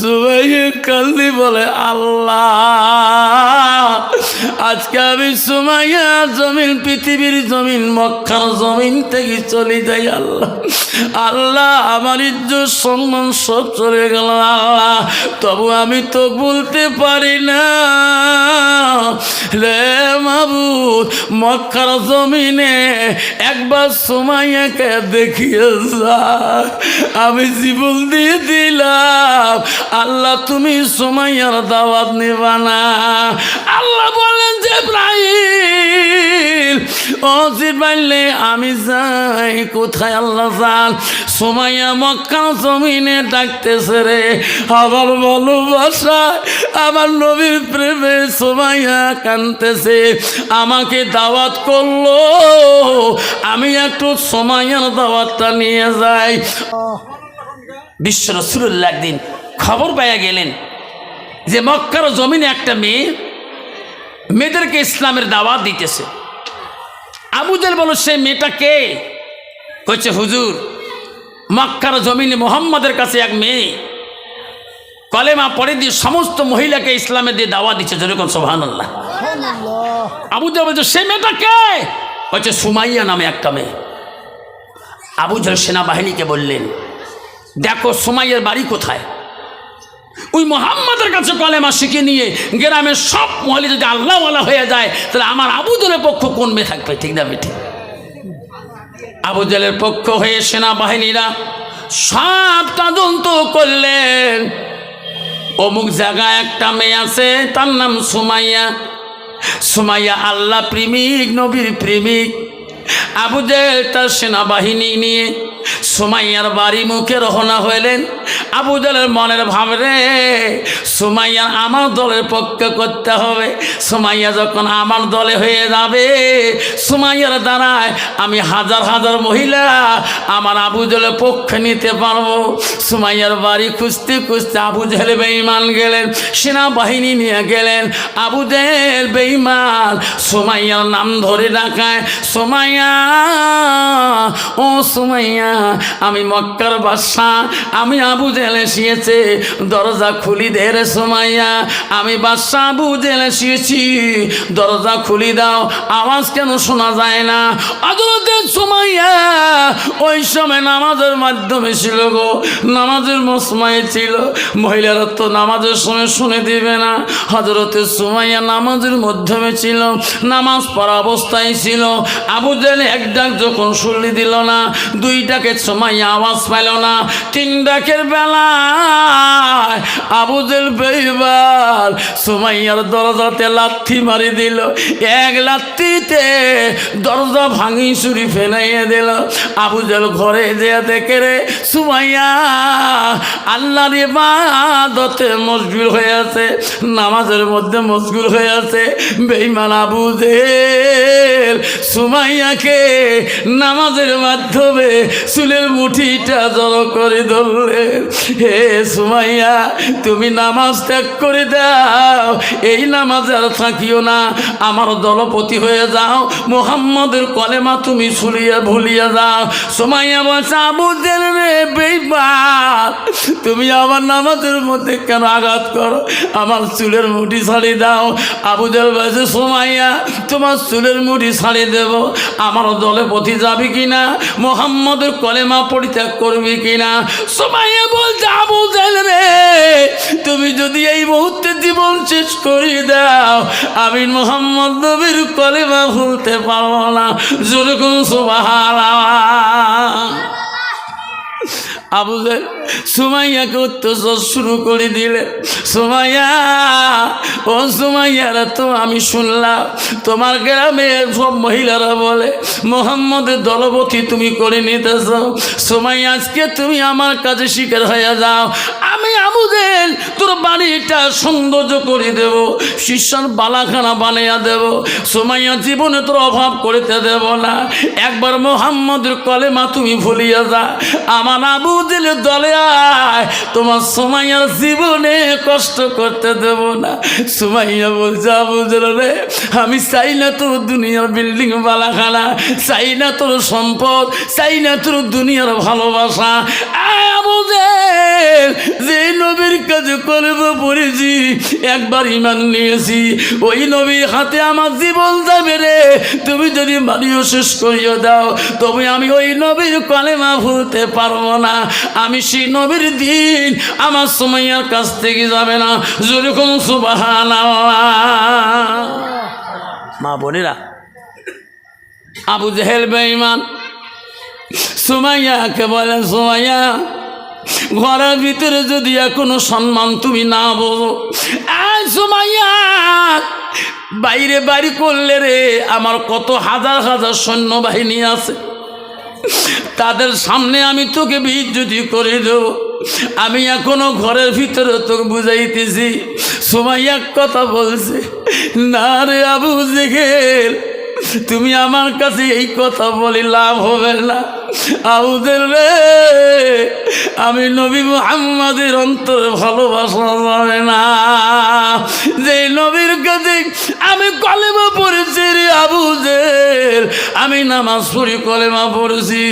সুমাইয়া কাল্লি বলে আল্লাহ। আজকে আমি সুমাইয়া জমিন, পৃথিবীর জমিন, মক্কার জমিন থেকে চলে যাই, আল্লাহ। আল্লাহ, আমার ইজ্জত, সম্মান সব চলে গেল। আল্লাহ তবু আমি তো বলতে পারি না। রে মাবুদ, মক্কার জমিনে একবার সুমাইয়াকে দেখিয়ে যা। আমি জীবন দিয়ে দিলাম। আল্লাহ, তুমি সুমাইয়ার দাওয়াত নিবা না। যে ও জিবাইলে আমি যাই কোথায় আল্লাহ যান সুমাইয়া মক্কা জমিনে ডাকতেছে রে। আমার ভালোবাসায় আমার নবীর প্রেমে সুমাইয়া কানতেছে আমাকে দাওয়াত করল। আমি একটু সুমাইয়ার দাওয়াতটা নিয়ে যাই। বিশ্ব রসুল্লাহ একদিন খবর পাইয়া গেলেন যে মক্কার জমিনে একটা মেয়ে মেয়েদেরকে ইসলামের দাওয়াত দিতেছে। আবুজেল বলো সে মেয়েটা কে? কচ্ছে হুজুর মক্কার জমিনে মোহাম্মদের কাছে এক মেয়ে। কলেমা পরে দিয়ে সমস্ত মহিলাকে ইসলামে দিয়ে দাওয়া দিচ্ছে যেরকম সোহান আল্লাহ আবুজেল বলছে সে মেয়েটা কে? হচ্ছে সুমাইয়া নামে একটা মেয়ে। আবুজেল সেনাবাহিনীকে বললেন দেখো সুমাইয়ের বাড়ি কোথায়? ওই মোহাম্মদের কাছে কলেমা শিখে নিয়ে গ্রামের সব মহলে যদি আল্লাহওয়ালা হয়ে যায়, তাহলে আমার আবুদলের পক্ষ কোন মেয়ে থাকবে? ঠিক না বেঠিক? আবুদলের পক্ষ হয়ে সেনাবাহিনীরা সব তদন্ত করলেন। অমুক জায়গায় একটা মেয়ে আছে, তার নাম সুমাইয়া। সুমাইয়া আল্লাহ প্রেমিক, নবীর প্রেমিক। আবুজেল তার সেনাবাহিনী নিয়ে সুমাইয়ার বাড়ি মুখে রহনা হইলেন। আবুজেলের মনের ভাব রে, সুমাইয়া আমার দলের পক্ষে করতে হবে। সুমাইয়া যখন আমার দলে হয়ে যাবে, সুমাইয়ার দ্বারায় আমি হাজার হাজার মহিলা আমার আবু জলের পক্ষে নিতে পারব। সুমাইয়ার বাড়ি খুঁজতে খুঁজতে আবুজেল বেইমান গেলেন, সেনাবাহিনী নিয়ে গেলেন। আবু আবুজেল বেইমান সুমাইয়ার নাম ধরে ডাকায়, সুমাইয়া, ও সুমাইয়া আমি মক্কার বাদশা আমি আবু জেলে শিয়েছে দরজা খুলি দে রে সুমাইয়া। আমি বাদশা আবু জেলে শিয়েছি দরজা খুলি দাও, আওয়াজ কেন শোনা যায় না? আদালতে সুমাইয়া ওই সময় নামাজের মাধ্যমে ছিল গো, নামাজের মসময় ছিল। মহিলারা তো নামাজের সময় শুনে দিবে না। হজরতে সুমাইয়া নামাজের মাধ্যমে ছিল, নামাজ পড়া অবস্থায় ছিল। আবু জেলে এক ডাক যখন শুনলি দিল না দুই ডাকে সুমাইয়া আওয়াজ পাইল না। তিন ডাকের বেলায় আবু জেল বেইবার সুমাইয়ার দরজাতে লাথি মারি দিল। এক লাথিতে দরজা ভাঙি চুরি ফেলাইয়ে দিল। আবু জেল ঘরে যে দেখে রে, সুমাইয়া, আল্লাহর ইবাদতে মশগুল হয়ে আছে, নামাজের মধ্যে মশগুল হয়ে আছে। বেইমান আবু জেল সুমাইয়াকে নামাজের মাধ্যমে চুলের মুঠিটা জড়ো করে ধরলে, হে সুমাইয়া, তুমি নামাজ ত্যাগ করে দাও। এই নামাজ আর থাকিও না। আমার দলপতি হয়ে যাও। মোহাম্মদের কলেমা তুমি শুলিয়া ভুলিয়া যাও। সুমাইয়া আবু জেল রে বেইমান, তুমি আমার নামাজের মধ্যে কেন আঘাত করো? আমার চুলের মুঠি ছাড়ি দাও। আবু জেল বলছে, সুমাইয়া, তোমার চুলের মুঠি ছাড়ি দেব। আমার দলে পথি যাবি কিনা? মোহাম্মদের কলেমা পরিত্যাগ করবি কিনা? সোমাইয়া বলছে, আবু জাহেল রে, তুমি যদি এই মুহূর্তে জীবন শেষ করে দাও, আমি মোহাম্মদ নবীর কলেমা ভুলতে পারব না। যেরকম সুবাহারা আবুদের সুমাইয়াকে অত্যাচার শুরু করে দিলে, সুমাইয়া, ও সুমাইয়ারা তো আমি শুনলাম, তোমার গ্রামে সব মহিলারা বলে, মোহাম্মদের দলবতী তুমি করে নিতেছ, সুমাইয়া, আজকে তুমি আমার কাছে শিকার হয়ে যাও, আমি আবুদের তোর বাড়িটা সৌন্দর্য করে দেব, শিষ্যার বালাখানা বানিয়ে দেব, সুমাইয়া, জীবনে তোর অভাব করতে দেব না, একবার মোহাম্মদের কলেমা তুমি ভুলিয়া যা, আমার আবু দিলে দলে আয়। তোমার সুমাইয়ার জীবনে কষ্ট করতে দেব না। সুমাইয়া বলছে আবু জেল রে, আমি চাই না তোর দুনিয়ার বিল্ডিং বালাখানা, চাই না তোর সম্পদ, চাই না তোর দুনিয়ার ভালোবাসা। যে নবীর কাছে কলব পড়েছি, একবার ইমান নিয়েছি। ওই নবীর হাতে আমার জীবন যাবে রে। তুমি যদি মারিও শেষ করিয়ে দাও, তবে আমি ওই নবীর কলেমা ভুলতে পারব না। আমি সেই নবীর দিন আমার সময়ের কাছ থেকে যাবে না। যেরকম সুবাহান মা বোনেরা, আবু জেহেল বেঈমান, সুমাইয়াকে বলে, সুমাইয়া, ঘরের ভিতরে যদি এখনও সম্মান তুমি না বোঝো সুমাইয়া, বাইরে বাড়ি করলে রে, আমার কত হাজার হাজার সৈন্যবাহিনী আছে। তাদের সামনে আমি তোকে বিদ্যুতি করে দেব। আমি এখনও ঘরের ভিতরে তোকে বুঝাইতেছি। সময় এক কথা বলছে, না রে আবু জেগের তুমি আমার কাছে এই কথা বলি লাভ হবে না। আবুদের রে, আমি নবী মুহাম্মাদের অন্তরে ভালোবাসা যাবে না। যে নবীর কাছে আমি কলেমা পড়েছি রে আবুদের, আমি নামাজ পড়ি, কলেমা পড়েছি।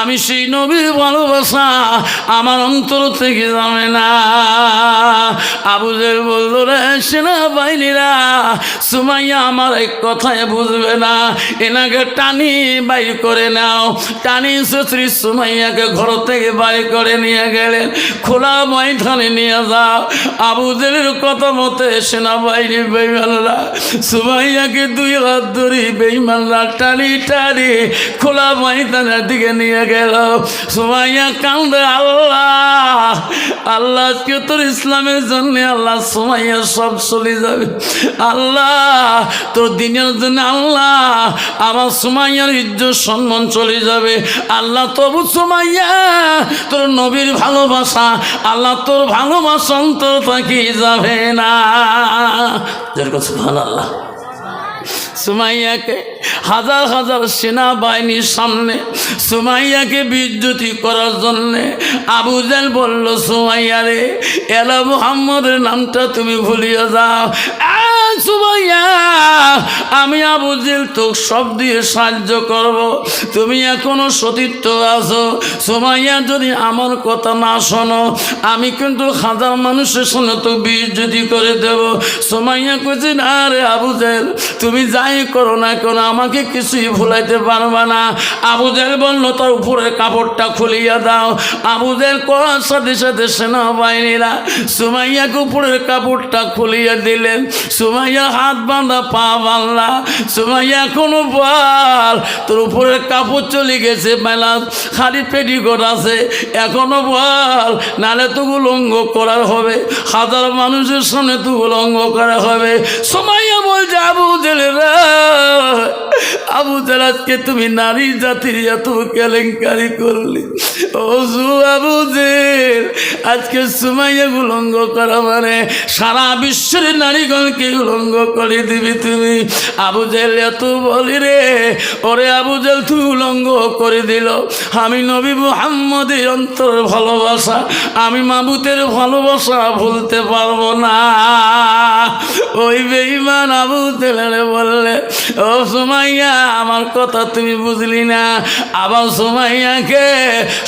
আমি সেই নবীর ভালোবাসা আমার অন্তর থেকে যাবে না। আবুদের বলল, রে সেনা বাহিনীরা সুমাইয়া আমার এক কথায় বুঝবে না। এনাকে টানি বাইর করে নাও, টানি শ্রী সুমাইয়াকে ঘর থেকে বাইর করে নিয়ে গেলেন খোলা ময়দানে নিয়ে যাও। আবুদের কথা মতে সেনাবাহিনী বেইমানরা সুমাইয়াকে দুই হাত ধরি বেইমানরা টানি টানি খোলা ময়দানের দিকে নিয়ে গেল। সুমাইয়া কান্দে, আল্লাহ আল্লাহ আজকে তোর ইসলামের জন্য আল্লাহ সুমাইয়া সব চলে যাবে। আল্লাহ, তোর দিনের জন্য আল্লাহ, আমার সুমাইয়ার ইজ্জত সম্মান চলে যাবে। আল্লাহ তবু সুমাইয়া তোর নবীর ভালোবাসা, আল্লাহ তোর ভালোবাসা অন্তর থাকি যাবে না। যার কাছে ভালো আল্লাহ সুমাইয়াকে হাজার হাজার সেনাবাহিনীর সামনে সুমাইয়াকে বিদ্যুতি করার জন্যে আবু জাল বলল, সুমাইয়া রে, এলা মুহাম্মদের নামটা তুমি ভুলিয়ে যাও। সুমাইয়া, আমি আবু জেল তো সব দিয়ে সাহায্য করব। তুমি এখনও সতীর্থ আছো। সুমাইয়া, যদি আমার কথা না শোনো, আমি কিন্তু হাজার মানুষের শুনে তো বিদ্যুতি করে দেব। সুমাইয়া কইছে, না রে আবু জেল, তুমি যাই করো না কেন আমাকে কিছুই ভুলাইতে পারবে না। আবুদের বলল, তার উপরের কাপড়টা খুলিয়া দাও। আবুদের করার সাথে সাথে সেনাবাহিনীরা সুমাইয়াকে উপরের কাপড়টা খুলিয়া দিলেন। সুমাইয়া হাত বাঁধা পা বাঁধলা। সুমাইয়া এখনও বল, তোর উপরের কাপড় চলে গেছে মেলা। খালি পেটিকোট আছে, এখনও বল, নালে তো উলঙ্গ করার হবে। হাজার মানুষের সামনে তো উলঙ্গ করা হবে। সুমাইয়া বলছে আবু জেলে রে আবু জেল তুমি নারী জাতির এত কেলেঙ্কারি করলি। ও জু আবু জেল আজকে সুমাইয়া উলঙ্গ করা মানে সারা বিশ্বের নারীগণকে উলঙ্গ করে দিবি তুমি। আবু জেল এত বলি রে, ওরে আবু জেল তুই উলঙ্গ করে দিল। আমি নবী মুহাম্মদের অন্তর ভালোবাসা, আমি মাবুতের ভালোবাসা ভুলতে পারব না। ওই বেইমান আবু তেলারে বললে, ও সুমাইয়া, আমার কথা তুমি বুঝলি না। আবার সুমাইয়াকে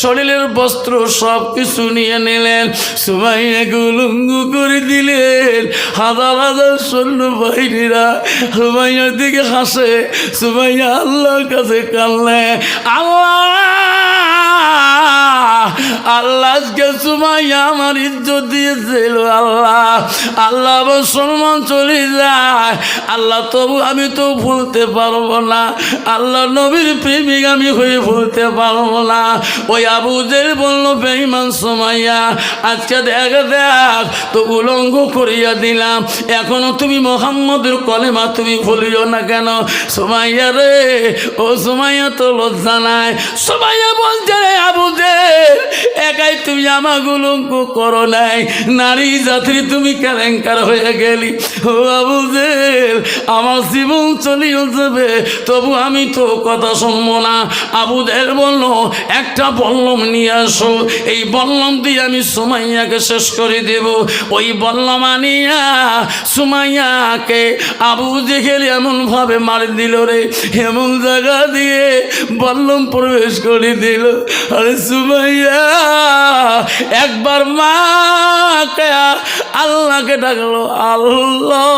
শরীরের বস্ত্র সব কিছু নিয়ে নিলেন। সুমাইয়াকে উলঙ্গ করে দিলেন। হাজার হাজার সৈন্য বাহিনীরা সুমাইয়ার দিকে হাসে। সুমাইয়া আল্লাহর কাছে কানলে আল্লাহ! আল্লাহ। আজকে সুমাইয়া আমার ইজ্জত দিয়েছিল, আল্লাহ। আল্লাহ সম্মান চলে যায়। আল্লাহ তবু আমি তো ভুলতে পারব না। আল্লাহ নবীর প্রেমিক আমি হয়ে ভুলতে পারব না। ওই আবু জেল বলল বেইমান সুমাইয়া, আজকে দেখ দেখ, তো উলঙ্গ করিয়া দিলাম। এখনও তুমি মোহাম্মদের কলেমা তুমি ভুলিও না কেন? সুমাইয়া রে, ও সুমাইয়া তো লজ্জা নাই। সুমাইয়া বলছে রে আবুদের একাই তুমি আমাগুলো করো নাই। নারী জাতির তুমি কেলেঙ্কার হয়ে গেলি। ও আবুদের আমার জীবন চলিয়ে যাবে, তবু আমি তো কথা শুনব না। আবুদের বলল, একটা বল্লম নিয়ে আসো। এই বল্লম দিয়ে আমি সুমাইয়াকে শেষ করে দেব। ওই বল্লম আনিয়া সুমাইয়াকে আবু জেহেল এমন ভাবে মার দিল রে। এমন জায়গা দিয়ে বল্লম প্রবেশ করে দিল। আরে সুমাইয়া একবার মা আল্লাহকে ডাকলো আল্লাহ।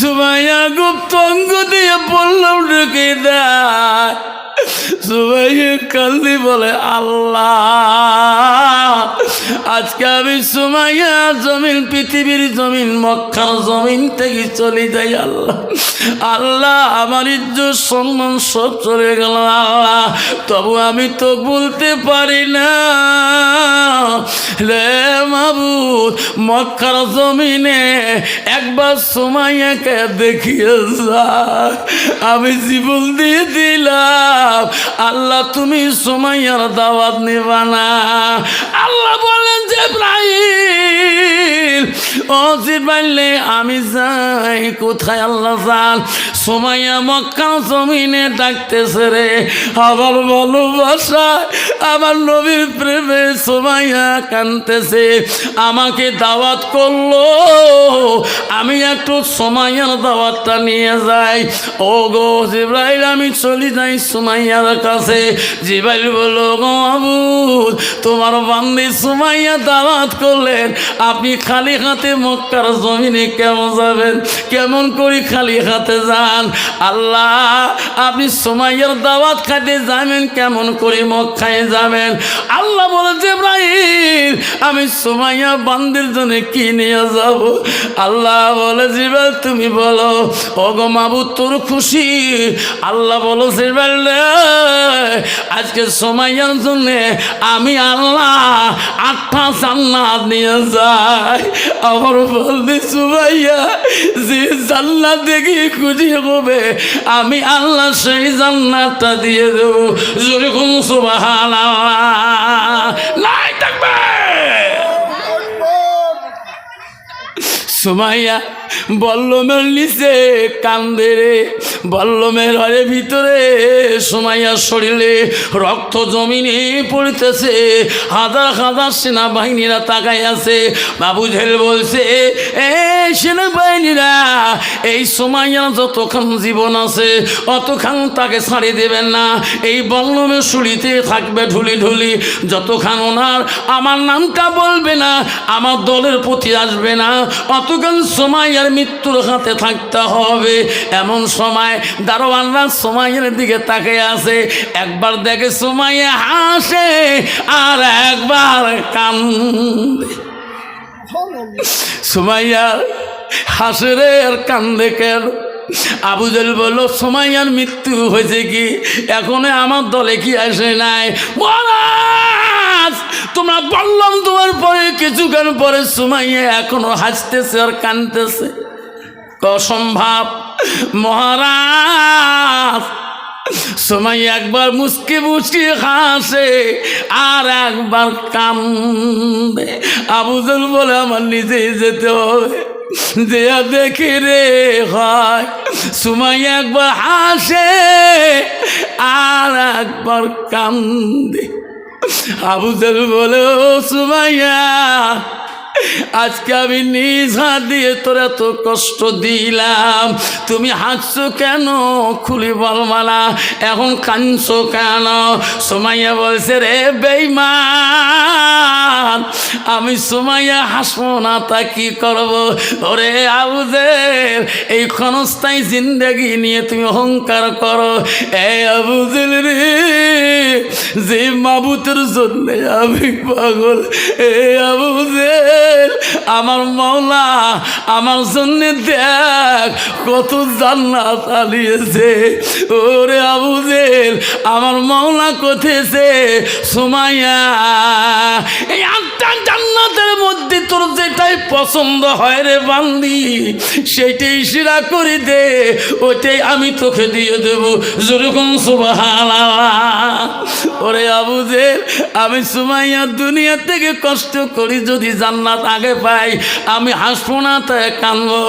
সুমাইয়া গুপ্ত অঙ্গ দিয়ে বললাম ঢুকে দেয় সুমাইয়া কান্দি বলে, আল্লাহ, আজকে আমি সুমাইয়া জমিন, পৃথিবীর জমিন, মক্কার জমিন থেকে চলে যাই, আল্লাহ। আল্লাহ, আমার ইজ্জত, সম্মান সব চলে গেল, আল্লাহ। তবু আমি তো বলতে পারি না রে মাবুদ মক্কার জমিনে একবার সুমাইয়াকে দেখিয়ে যা। আমি জীবন দিয়ে দিলাম। আল্লাহ তুমি সুমাইয়ার দাওয়াত নিবানা আল্লাহ ও জিবাইলে আমি যাই, কোথায় আল্লাহ যান? মক্কা জমিনে ডাকতেছে রে। আমার নবীর প্রেমে কানতেছে আমাকে দাওয়াত করল। আমি একটু সুমাইয়ার দাওয়াতটা নিয়ে যাই। ও গো জিব্রাইল, আমি চলি যাই সুমাইয়ার কাছে। জিব্রাইল বলো গো আবুদ তোমার বান্দি সুমাইয়া দাওয়াত করলেন, আপনি খালি হাতে মক্কার জমিনে কেমন যাবেন? কেমন করে খালি হাতে যান? আল্লাহ, আপনি সুমাইয়ার দাওয়াত খাইতে যাবেন, কেমন করে মক্কায় যাবেন? আল্লাহ বলেছে ইব্রাহিম আমি সুমাইয়া বান্দির জন্য কি নিয়ে যাব? আল্লাহ বলে জিবাল তুমি বলো, ওগো মাবুদ তোর খুশি? আল্লাহ বলো জিবাল আজকে সুমাইয়ার জন্য আমি আল্লাহ আটটা জান্নাত নিয়ে যায়। আমার বলতে সুমাইয়া যে জান্নাত দেখি খুশি হবে আমি আল্লাহ সেই জান্নাতটা দিয়ে দেবো। যেরকম সুবাহ নাই থাকবে সুমাইয়া বল্লমের নিচে কান্দে রে। বল্লমের ঘরের ভিতরে সুমাইয়া শরীরে রক্ত জমিনে পড়িতেছে। হাজার হাজার সেনাবাহিনীরা তাকাই আছে বাবু ঝেল বলছে, এ সেনাবাহিনীরা, এই সুমাইয়ার যতক্ষণ জীবন আছে, অতক্ষণ তাকে ছাড়ি দেবেন না। এই বল্লমের শুলিতে থাকবে ঢুলি ঢুলি। যতক্ষণ ওনার আমার নামটা বলবে না, আমার দলের প্রতি আসবে না। অতক্ষণ সময়ের মৃত্যুর হাতে থাকতে হবে। এমন সময় দারোয়ানরা সময়ের দিকে তাকে আসে একবার দেখে সময়ে হাসে আর একবার কান্দে। সুমাইয়ার হাসে রে আর কান্দে কেন? আবুজল বলল, সুমাইয়ার মৃত্যু হয়েছে কি? এখনও আমার দলে কি আসে নাই? মহারাজ তোমরা বললাম তোমার পরে, কিছুক্ষণ পরে সুমাইয়া এখনও হাসতেছে আর কানতেছে। অসম্ভব। মহারাজ সময় একবার মুসকে মুসকে হাসে আর একবার কান্দে। আবুজল বলে, আমার নিজেই যেতে হবে যে দেখে রে হয়। সময় একবার হাসে আর একবার কান্দে আবুজল বলে ও সুমাইয়া আজকে আমি নিজ হাত দিয়ে তোর এত কষ্ট দিলাম। তুমি হাসছো কেন? খুলি বলমালা এখন কাঁদছো কেন? সোমাইয়া বলছে, রে বেইমান আমি সোমাইয়া হাসবো না, তা কি করব? ওরে আবুজের এই ক্ষণস্থায়ী জিন্দগি নিয়ে তুমি অহংকার করো। এ আবুজেল রে, যে মাবুতের জন্য আমি পাগল, এ আবুজেল আমার মৌলা, আমার জন্য দেখ, কত জান্নাত চালিয়েছে ওরে আবুদের আমার মৌলা কোথেছে সুমাইয়া, এই আটটা জান্নাতের যেটাই পছন্দ হয় রে বান্দি, সেইটাই শিরা করে দে, ওইটাই আমি তোকে দিয়ে দেব। যেরকম সুবাহানা ওরে আবুজের, আমি সুমাইয়া দুনিয়া থেকে কষ্ট করি যদি জান্নাত আগে পাই, আমি হাসবো না তাই কানবো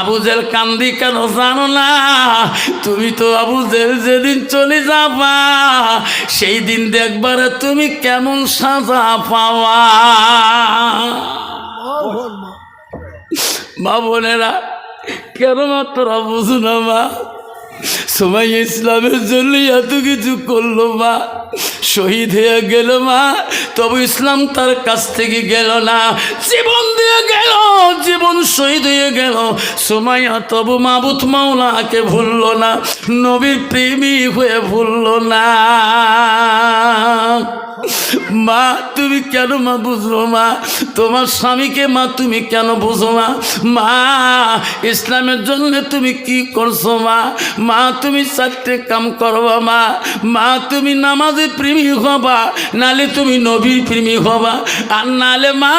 আবুজের কান্দি কেন জানো না? তুমি তো আবুজের যেদিন চলে যাবা সেই দিন দেখবারে তুমি কেমন সাজা পাওয়া। মা বোনেরা কেন মাত্র বুঝু না মা? সময় ইসলামের জন্য এত কিছু করল মা। শহীদ হয়ে গেল মা, তবু ইসলাম তার কাছ থেকে গেল না। জীবন দিয়ে গেল, জীবন শহীদ হয়ে গেল। সময়া তবু মাবুত মাওলাকে ভুললো না, নবীর প্রেমী হয়ে ভুললো না। মা, তুমি কেন মা বুঝলো মা? তোমার স্বামীকে মা, তুমি কেন বুঝো না মা, ইসলামের জন্য তুমি কি করছ মা? মা, তুমি চারটে কাম করবা মা? মা, তুমি নামাজে প্রেমী হবা, নালে তুমি নবীর প্রেমী হবা, আর নালে মা,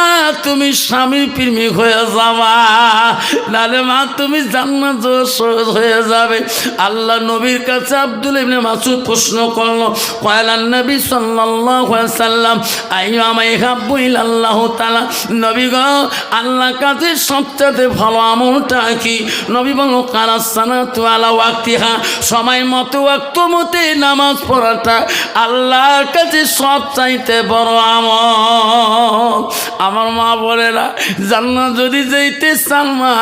তুমি স্বামীর প্রেমী হয়ে যাবা। নালে মা, তুমি জান্নাত সহজ হয়ে যাবে। আল্লাহ নবীর কাছে আব্দুল ইবনে মাসুদ প্রশ্ন করল কয়লান নবী সাল্লাল্লাহু সাল্লাম আইয়ামাই হাব্বুইল আল্লাহ তাআলা। নবী গো আল্লাহ কাছে সবচেয়ে ভালো আমলটা কি? নবী বলো কারা সানাতু আলা ওয়াক্তিহা। সময় মতো, ওয়াক্ত মতে নামাজ পড়াটা আল্লাহর কাছে সব চাইতে বড় আমল। আমার মা বলেরা, জান্নাত যদি যেতে চান মা,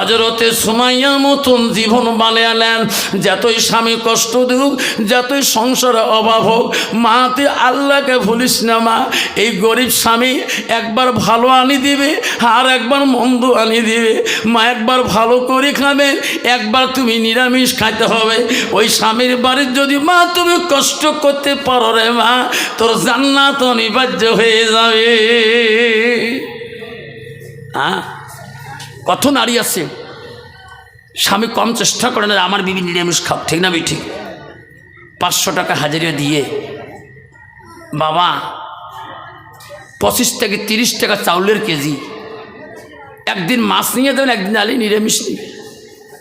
আজরতে সুমাইয়ার মতন জীবন বানালেন যতই স্বামী কষ্ট দিক যতই সংসারে অভাব হোক, মাতে আল্লাহকে ভুলিস না মা, এই গরিব স্বামী একবার ভালো আনি দিবে আর একবার মন্দ আনি দিবে। মা, একবার ভালো করে খাবে, একবার তুমি নিরামিষ খাইতে হবে। ওই স্বামীর বাড়ির যদি মা, তুমি কষ্ট করতে পারো রে মা, তোর জান্নাত অনিবার্য হয়ে যাবে। হ্যাঁ কত নারী আছে? স্বামী কম চেষ্টা করে না, আমার বিবি নিরামিষ খাও। ঠিক না বি ঠিক। পাঁচশো টাকা হাজারিয়া দিয়ে বাবা, পঁচিশ থেকে তিরিশ টাকা চাউলের কেজি। একদিন মাছ নিয়ে দেবেন একদিন আলি নিরামিষ নিয়ে।